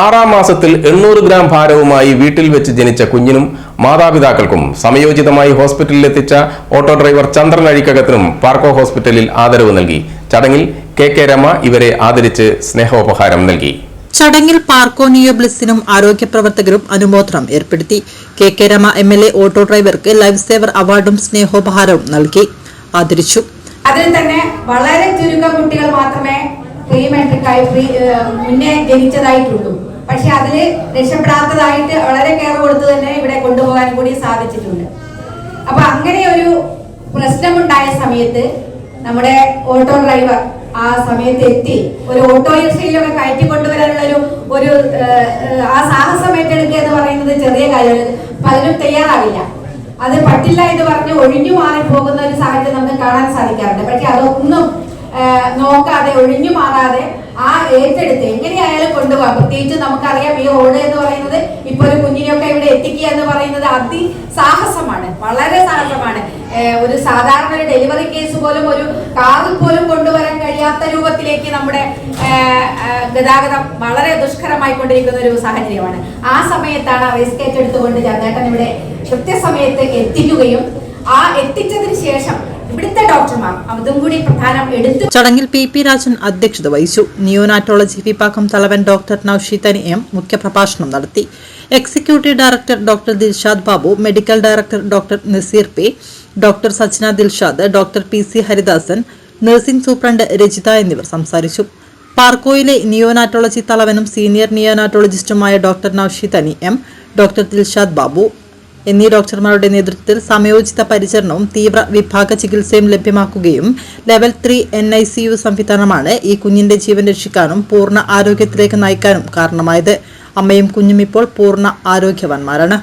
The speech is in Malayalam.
ആറാം മാസത്തിൽ എണ്ണൂറ് ഗ്രാം ഭാരവുമായി വീട്ടിൽ വെച്ച് ജനിച്ച കുഞ്ഞിനും മാതാപിതാക്കൾക്കും സമയോചിതമായി ഹോസ്പിറ്റലിൽ എത്തിച്ച ഓട്ടോ ഡ്രൈവർ ചന്ദ്രൻ അഴിക്കകത്തിനും പാർക്കോ ഹോസ്പിറ്റലിൽ ആദരവ് നൽകി. ചടങ്ങിൽ കെ കെ രമ ഇവരെ ആദരിച്ച് സ്നേഹോപഹാരം നൽകി. ചടങ്ങിൽ പാർക്കോ നിയോ ബ്ലിസിനും ആരോഗ്യ പ്രവർത്തകരും അനുമോദനം ഏർപ്പെടുത്തി. K K Rama M L A auto ഡ്രൈവർക്ക് ലൈഫ് സേവർ അവാർഡും സ്നേഹോപഹാരവും നൽകി. ആദരിച്ചു. അതിൽ തന്നെ വളരെ ചുരുക്കം കുട്ടികൾ മാത്രമേ പ്രീ മെട്രിക്കായി പ്രീ മുന്നേ ജനിച്ചതായിട്ടുള്ളൂ. പക്ഷെ അതിൽ രക്ഷപ്പെടാത്തതായിട്ട് വളരെ കെയർ കൊടുത്ത് തന്നെ ഇവിടെ കൊണ്ടുപോകാൻ കൂടി സാധിച്ചിട്ടുണ്ട്. അപ്പൊ അങ്ങനെ ഒരു പ്രശ്നമുണ്ടായ സമയത്ത് നമ്മുടെ ഓട്ടോ ഡ്രൈവർ ആ സമയത്ത് എത്തി ഒരു ഓട്ടോ റിക്ഷയിലൊക്കെ കയറ്റി കൊണ്ടുവരാനുള്ള ഒരു ഒരു ആ സാഹസം ഏറ്റെടുക്കുക എന്ന് പറയുന്നത് ചെറിയ കാര്യമാണ് പലരും തയ്യാറാവില്ല. അത് പറ്റില്ല എന്ന് പറഞ്ഞ് ഒഴിഞ്ഞു മാറി പോകുന്ന ഒരു സാഹചര്യം നമുക്ക് കാണാൻ സാധിക്കാറുണ്ട്. പക്ഷെ അതൊന്നും നോക്കാതെ ഒഴിഞ്ഞു മാറാതെ ആ ഏറ്റെടുത്ത് എങ്ങനെയായാലും കൊണ്ടുപോകാം. പ്രത്യേകിച്ച് നമുക്കറിയാം ഈ ഓട് എന്ന് പറയുന്നത് ഇപ്പൊ ഒരു കുഞ്ഞിനെയൊക്കെ ഇവിടെ എത്തിക്കുക എന്ന് പറയുന്നത് അതി സാഹസമാണ്. വളരെ സാഹസമാണ്. ഒരു സാധാരണ ഒരു ഡെലിവറി കേസ് പോലും ഒരു കാറിൽ പോലും കൊണ്ടുവരാൻ കഴിയാത്ത രൂപത്തിലേക്ക് നമ്മുടെ ഗതാഗതം വളരെ ദുഷ്കരമായി കൊണ്ടിരിക്കുന്ന ഒരു സാഹചര്യമാണ്. ആ സമയത്താണ് റിസ്ക് ഏറ്റെടുത്തുകൊണ്ട് ചന്ദ്രേട്ടൻ ഇവിടെ കൃത്യസമയത്ത് എത്തിക്കുകയും ആ എത്തിച്ചതിന് ശേഷം ഇവിടുത്തെ ഡോക്ടർമാർ അതും കൂടി പ്രധാനം എടുത്തു. ചടങ്ങിൽ പി പി രാജൻ അധ്യക്ഷത വഹിച്ചു. നിയോനാറ്റോളജി വിഭാഗം തലവൻ ഡോക്ടർ നൌഷീത്തനി എം മുഖ്യപ്രഭാഷണം നടത്തി. Executive director doctor Dilshad Babu medical director doctor Naseer P doctor Sachina Dilshad doctor P C Haridasan nursing superintendent Rajitha എന്നിവർ സംസാരിച്ചു. പാർക്കോയിലെ നിയോനാറ്റോളജി തലവനും senior നിയോനാറ്റോളജിസ്റ്റുമായ doctor Noushithani M doctor Dilshad Babu എന്നീ ഡോക്ടർമാരുടെ നേതൃത്വത്തിൽ സമയോചിത പരിചരണവും തീവ്ര വിഭാഗ ചികിത്സയും ലഭ്യമാക്കുകയും level three N I C U സംവിധാനമാണ് ഈ കുഞ്ഞിന്റെ ജീവൻ രക്ഷിക്കാനും പൂർണ ആരോഗ്യത്തിലേക്ക് നയിക്കാനും കാരണമായത്. അമ്മയും കുഞ്ഞും ഇപ്പോൾ പൂർണ ആരോഗ്യവാന്മാരാണ്.